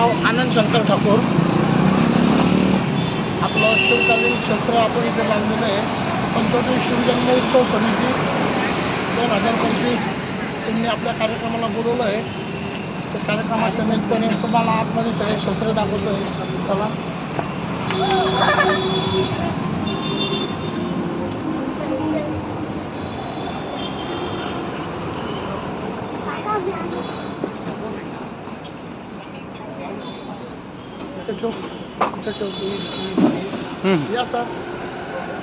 नाव आनंद शंकर ठाकूर. आपलं शिवकालीन शस्त्र आपण इथे बांधलेलं आहे. पंचवटी शिवजन्मोत्सव समिती दोन हजार पंचवीस त्यांनी आपल्या कार्यक्रमाला बोलवलं आहे. त्या कार्यक्रमाच्या निमित्ताने तुम्हाला आतमध्ये सगळे शस्त्र दाखवतो आहे? चला इथे ठेव इथे ठेव हम्म. या सर.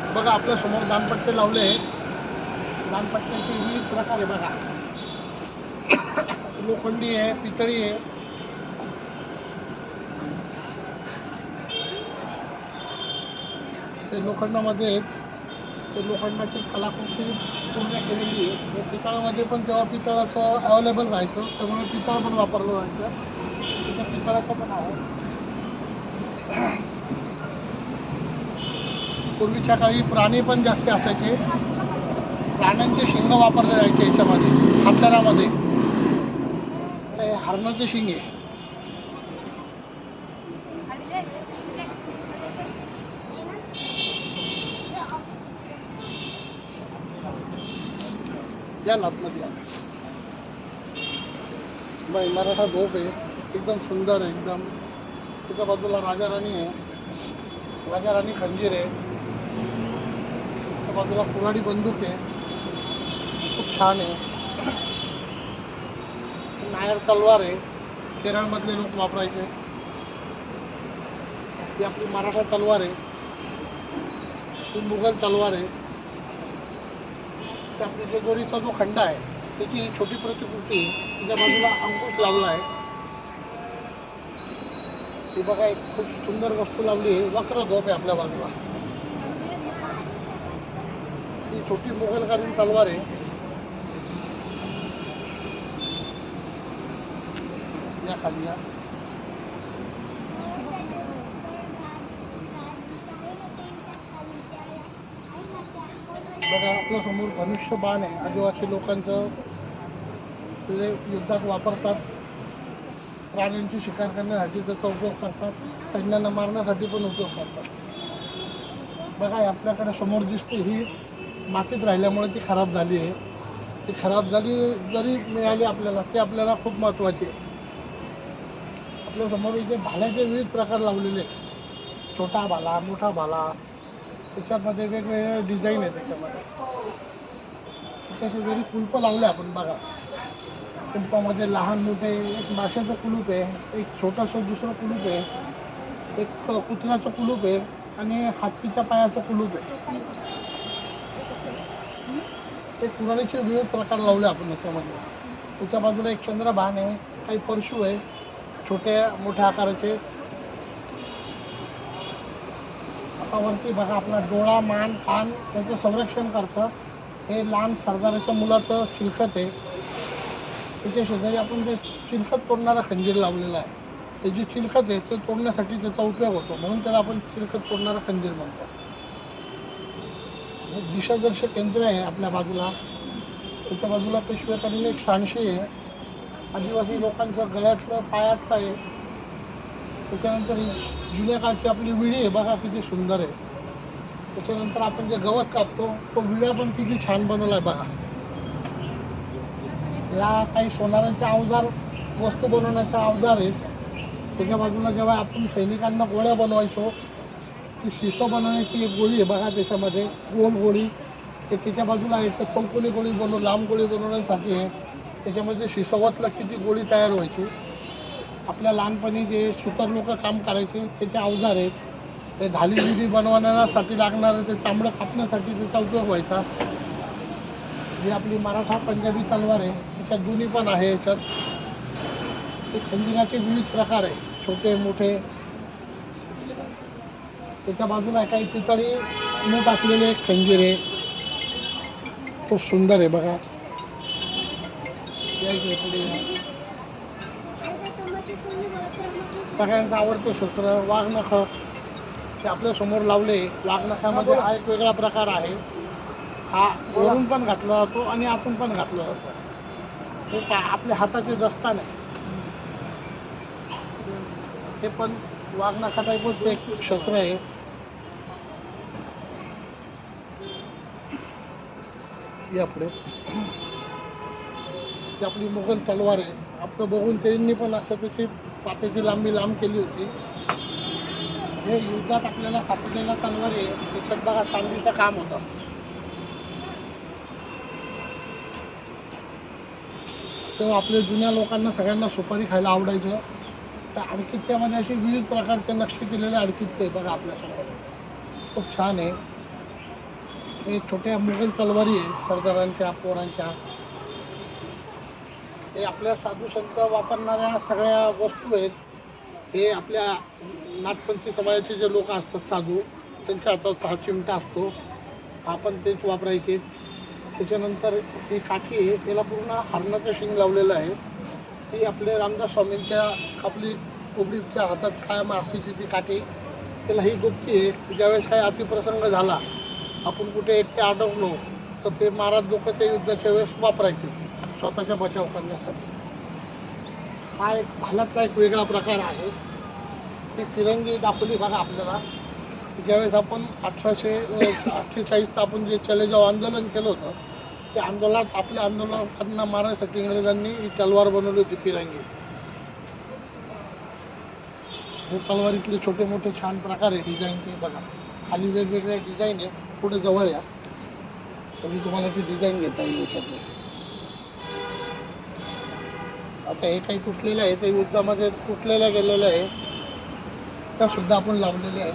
बघा आपल्यासमोर दानपट्टे लावले आहेत. दानपट्ट्याचे विविध प्रकार आहे बघा. लोखंडी आहे पितळी आहे. ते लोखंडामध्ये आहेत. ते लोखंडाची कलाकृती पूर्ण केलेली आहे. पितळामध्ये पण तेव्हा पितळाचं अवेलेबल राहायचं. त्यामुळे पितळ पण वापरलं जायचं. तिथं पितळाचं पण आहे. पूर्वीच्या काळी प्राणी पण जास्त असायचे. प्राण्यांचे शिंग वापरले जायचे याच्यामध्ये हत्यारामध्ये हे हरणाचे शिंग आहे. या ना बाई मराठा भोप आहे. एकदम सुंदर आहे एकदम. त्याच्या बाजूला राजा राणी आहे. राजा राणी खंजीर आहे. त्या बाजूला कुऱ्हाडी बंदूक आहे. खूप छान आहे. नायर तलवार आहे. केरळमधले लोक वापरायचे. ही आपली मराठा तलवार आहे. ही मुघल तलवार आहे. ते आपली जेजोरीचा जो खंड आहे त्याची ही छोटी प्रतिकृती तिच्या बाजूला अंकुश लावला आहे. ती बघा एक खूप सुंदर वस्तू लावली आहे. वक्र झोप आहे आपल्या बाजूला. ही छोटी मुघलकालीन तलवार आहे. या खाली या. बघा आपल्यासमोर धनुष्य बाण आहे. आदिवासी लोकांचं ते युद्धात वापरतात. प्राण्यांची शिकार करण्यासाठी त्याचा उपयोग करतात. सैन्यांना मारण्यासाठी पण उपयोग करतात. बघा आपल्याकडे समोर दिसते ही मातीत राहिल्यामुळे ती खराब झाली आहे. ती खराब झाली जरी मिळाली आपल्याला ते आपल्याला खूप महत्त्वाची आहे. आपल्यासमोर इथे भाल्याचे विविध प्रकार लावलेले आहेत. छोटा भाला मोठा भाला त्याच्यामध्ये वेगवेगळे डिझाईन आहे त्याच्यामध्ये. त्याच्याशी जरी कुलपं लावले आपण बघा. कुलपामध्ये लहान मोठे एक माशाचं कुलूप आहे एक छोटंसं दुसरं कुलूप आहे एक कुत्र्याचं कुलूप आहे आणि हातीच्या पायाचं कुलूप आहे. ते कुऱ्हाडीचे विविध प्रकार लावले आपण याच्यामध्ये. त्याच्या बाजूला एक चंद्रभान आहे काही परशू आहे छोट्या मोठ्या आकाराचे. आता वरती बघा आपला डोळा मान कान त्याचं संरक्षण करतं. हे लहान सरदाराच्या मुलाचं चिलखत आहे. त्याच्या शेजारी आपण जे चिलखत तोडणारा खंजीर लावलेला आहे ते जे चिलखत आहे ते तोडण्यासाठी त्याचा उपयोग होतो. म्हणून त्याला आपण चिलखत तोडणारा खंजीर म्हणतो दिशादर्शक यंत्र आहे आपल्या बाजूला. त्याच्या बाजूला पेशवेकडील एक सांडशी आहे. आदिवासी लोकांचं गळ्यातलं पायातलं आहे. त्याच्यानंतर जुन्या काळची आपली विडी आहे बघा किती सुंदर आहे. त्याच्यानंतर आपण जे गवत कापतो तो विडा पण किती छान बनवला आहे बघा. या काही सोनाराचे अवजार वस्तू बनवण्याचे अवजार आहेत. त्याच्या बाजूला जेव्हा आपण सैनिकांना गोळ्या बनवायचो ती शिसो बनवण्याची एक गोळी आहे बघा त्याच्यामध्ये गोल गोळी. ते त्याच्या बाजूला आहे तर चौकोनी गोळी बनव लांब गोळी बनवण्यासाठी आहे. त्याच्यामध्ये शिसवतला किती गोळी तयार व्हायची? आपल्या लहानपणी जे सुतर लोक काम करायचे त्याचे अवजार आहेत. ते धाली विधी बनवण्यासाठी लागणारं ते चांबडं कापण्यासाठी त्याचा उपयोग व्हायचा. जी आपली मराठा पंजाबी तलवार आहे त्याच्यात दोन्ही पण आहे याच्यात. ते खंजिराचे विविध प्रकार आहे छोटे मोठे. त्याच्या बाजूला काही पितळी मूठ असलेले खंजीर आहे. खूप सुंदर आहे बघा. सगळ्यांचं आवडतं शस्त्र वाघनख. ते आपल्यासमोर लावले. वाघनखामध्ये हा एक वेगळा प्रकार आहे. हा वरून पण घातला जातो आणि आपण पण घातला जातो. हे काय आपल्या हाताचे दस्तान. आहे हे पण वाघनाखा टाईपच एक शस्त्र आहे. यापुढे ती आपली मुघल तलवार आहे. आपलं बघून त्यांनी पण अशा त्याची पात्याची लांबी लांब केली होती. हे युद्धात आपल्याला सापडलेला तलवार आहे. त्याच्यात बघा चांदीचं काम होतं. तेव्हा आपल्या जुन्या लोकांना सगळ्यांना सुपारी खायला आवडायचं. तर अडकित्यामध्ये अशी विविध प्रकारचे नक्षी केलेले अडकित्ते आहे बघा आपल्यासमोर. खूप छान आहे. हे छोट्या मुघल तलवारी आहे सरदारांच्या पोरांच्या. हे आपल्या साधू संत वापरणाऱ्या सगळ्या वस्तू आहेत. हे आपल्या नाथपंथी समाजाचे जे लोक असतात साधू त्यांच्या हातात हा चिमटा असतो. आपण तेच वापरायचे. त्याच्यानंतर ही काठी आहे त्याला पूर्ण हरणाचं शिंग लावलेलं आहे. ही आपले रामदास स्वामींच्या आपली कोबडीच्या हातात काय मारसीची ती काठी त्याला ही गुप्ती आहे. ज्यावेळेस काही अतिप्रसंग झाला आपण कुठे एकटे अडकलो तर ते महाराज लोक युद्धाच्या वेळेस वापरायचे स्वतःचा बचाव करण्यासाठी. हा एक भालातला एक वेगळा प्रकार आहे. ती फिरंगी दाखवली बघा आपल्याला. ज्यावेळेस आपण अठराशे अठ्ठेचाळीसचं आपण जे चलेजाव आंदोलन केलं होतं त्या आंदोलनात आपल्या आंदोलकांना मारण्यासाठी इंग्रजांनी ही तलवार बनवली होती फिरंगी हे तलवारीतले छोटे मोठे छान प्रकार आहे डिझाईनचे बघा. खाली वेगवेगळ्या डिझाईन आहे पुढे जवळ या. तुम्ही तुम्हाला ती डिझाईन घेता येईल याच्यातली आता हे काही तुटलेलं आहे ते युद्धामध्ये तुटलेलं गेलेलं आहे. त्या सुद्धा आपण लावलेले आहे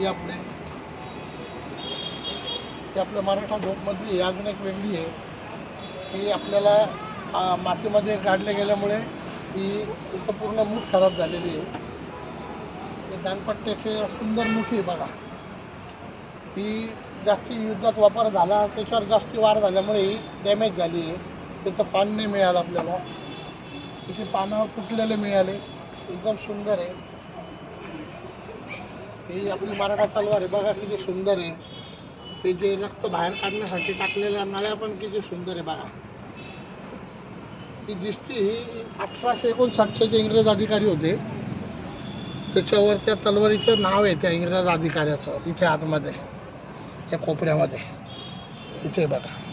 या आपले ते आपल्या मराठा झोपमधली अजून एक वेगळी आहे. ही आपल्याला मातीमध्ये काढले गेल्यामुळे ही तिचं पूर्ण मूठ खराब झालेली आहे. दानपट्ट्याचे सुंदर मूठ आहे बघा. ही जास्ती युद्धात वापर झाला त्याच्यावर जास्ती वाढ झाल्यामुळे ही डॅमेज झाली आहे. त्याचं पान नाही मिळालं आपल्याला. त्याची पानं तुटलेले मिळाले. एकदम सुंदर आहे. ही आपली मराठा तलवार आहे. बघा किती सुंदर आहे. ते जे रक्त बाहेर काढण्यासाठी टाकलेल्या नळ्या पण किती सुंदर आहे बघा. ही दिसती ही अठराशे एकोणसाठचे जे इंग्रज अधिकारी होते त्याच्यावर त्या तलवारीचं नाव आहे त्या इंग्रज अधिकाऱ्याचं इथे आतमध्ये त्या कोपऱ्यामध्ये. इथे बघा.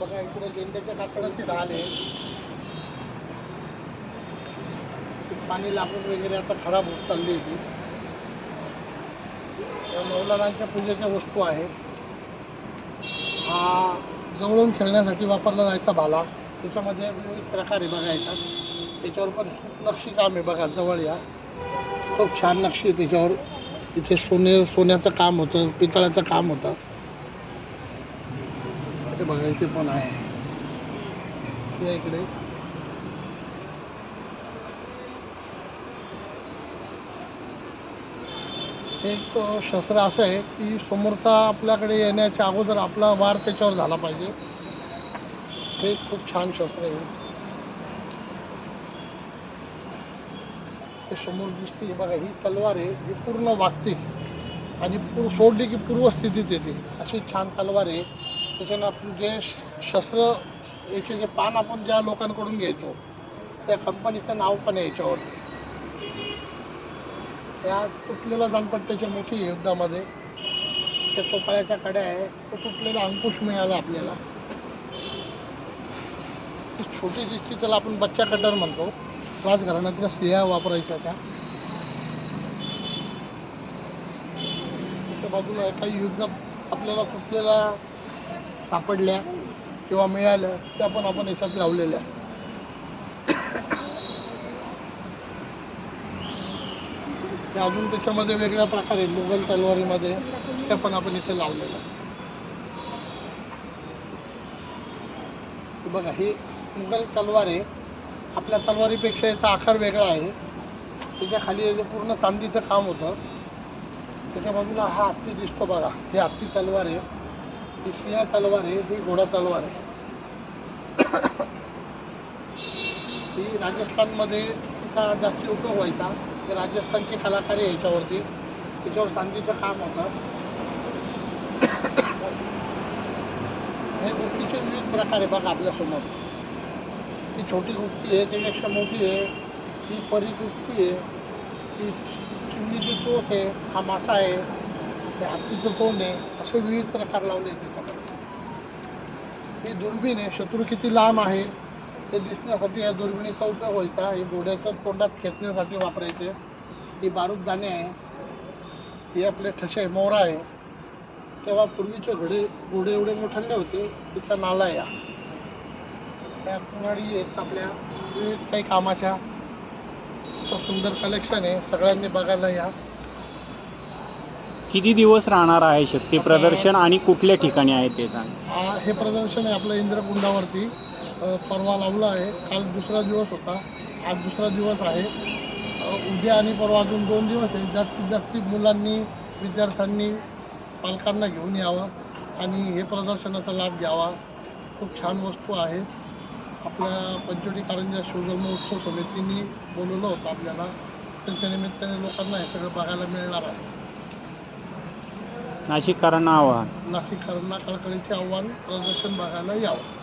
बघा इकडे गेंड्याच्या कातडाची ढाल आहे. पाणी लागून वगैरे आता खराब होत चालली आहे ती. मौलानांच्या पूजेच्या वस्तू आहेत. हा जवळून खेळण्यासाठी वापरला जायचा भाला. त्याच्यामध्ये विविध प्रकार आहे त्याच्यावर पण खूप नक्षी काम आहे बघा जवळ या. खूप छान नक्षी आहे त्याच्यावर. इथे सोने सोन्याचं काम होतं पितळाचं काम होतं. ते बघायचे पण आहे. या इकडे. एक शस्त्र असं आहे की समोरचा आपल्याकडे येण्याच्या अगोदर आपला वार त्याच्यावर झाला पाहिजे. हे खूप छान शस्त्र आहे. हे समोर दिसते. बघा ही तलवार आहे. ही पूर्ण वागते. आणि पूर सोडली की पूर्वस्थितीत येते. अशी छान तलवार आहे. त्याच्यानं आपण जे श- शस्त्र याचे जे पान आपण ज्या लोकांकडून घ्यायचो त्या कंपनीचं नाव पण याच्यावर. त्या तुटलेल्या दानपट्ट्याच्या मोठी युद्धामध्ये. त्या चोपाळ्याच्या कड्या आहे. तो तुटलेला अंकुश मिळाला आपल्याला. छोटी दिसती त्याला आपण बच्चा कटर म्हणतो. राजघराण्यातल्या स्त्रिया वापरायच्या त्या. बाजूला काही युद्धात आपल्याला तुटलेला सापडल्या किंवा मिळाल्या त्या पण आपण याच्यात लावलेल्या. त्या अजून त्याच्यामध्ये वेगळ्या प्रकारे मुघल तलवारीमध्ये त्या पण आपण इथे लावलेल्या. बघा ही मुघल तलवार आहे. आपल्या तलवारीपेक्षा याचा आकार वेगळा आहे. त्याच्याखाली पूर्ण चांदीचं काम होतं त्याच्या बाजूला हा हत्ती दिसतो बघा. ही हत्ती तलवार आहे. ही तलवार आहे ही घोडा तलवार आहे. ही राजस्थानमध्ये तिचा जास्ती उपयोग व्हायचा. ते राजस्थानची कलाकारी आहे याच्यावरती. त्याच्यावर चांदीचं काम होतं. हे गुप्तीचे विविध प्रकार आहे बघा आपल्यासमोर. ही छोटी गुप्ती आहे त्याच्यापेक्षा मोठी आहे. ही परी गुप्ती आहे. ही चिमणीची चोच आहे हा मासा आहे. हत्तीचं तोंड आहे असे विविध प्रकार लावले आहेत ही दुर्बीण आहे. शत्रू किती लांब आहे ते दिसण्यासाठी या दुर्बिणीचा उपयोग व्हायचा. हे घोड्याच्या तोंडात खेचण्यासाठी वापरायचे. ही बारूददाणे आहे. हे आपले ठसे मोरा आहे. तेव्हा पूर्वीचे घोडे घोडे एवढे मोठे होते तिचा नाला या त्या कुणाडी आहेत आपल्या विविध काही कामाच्या. असं सुंदर कलेक्शन आहे. सगळ्यांनी बघायला या. किती दिवस राहणार आहे शक्ती प्रदर्शन आणि कुठल्या ठिकाणी आहे ते सांग. आ, हे प्रदर्शन आहे आपलं इंद्रकुंडावरती. अ, परवा लावलं आहे. काल दुसरा दिवस होता. आज दुसरा दिवस आहे. अ, उद्या आणि परवा अजून दोन दिवस आहे. जास्तीत जास्त मुलांनी विद्यार्थ्यांनी पालकांना घेऊन यावं आणि हे प्रदर्शनाचा लाभ घ्यावा. खूप छान वस्तू आहेत आपल्या पंचवटी कारंजा शिवधर्म उत्सव समितीने बोलवलं होतं आपल्याला. त्यांच्या निमित्ताने लोकांना हे सगळं बघायला मिळणार आहे. नाशिककरांना आव्हान. नाशिककरांना कळकळीचे आव्हान प्रदर्शन बघायला यावं.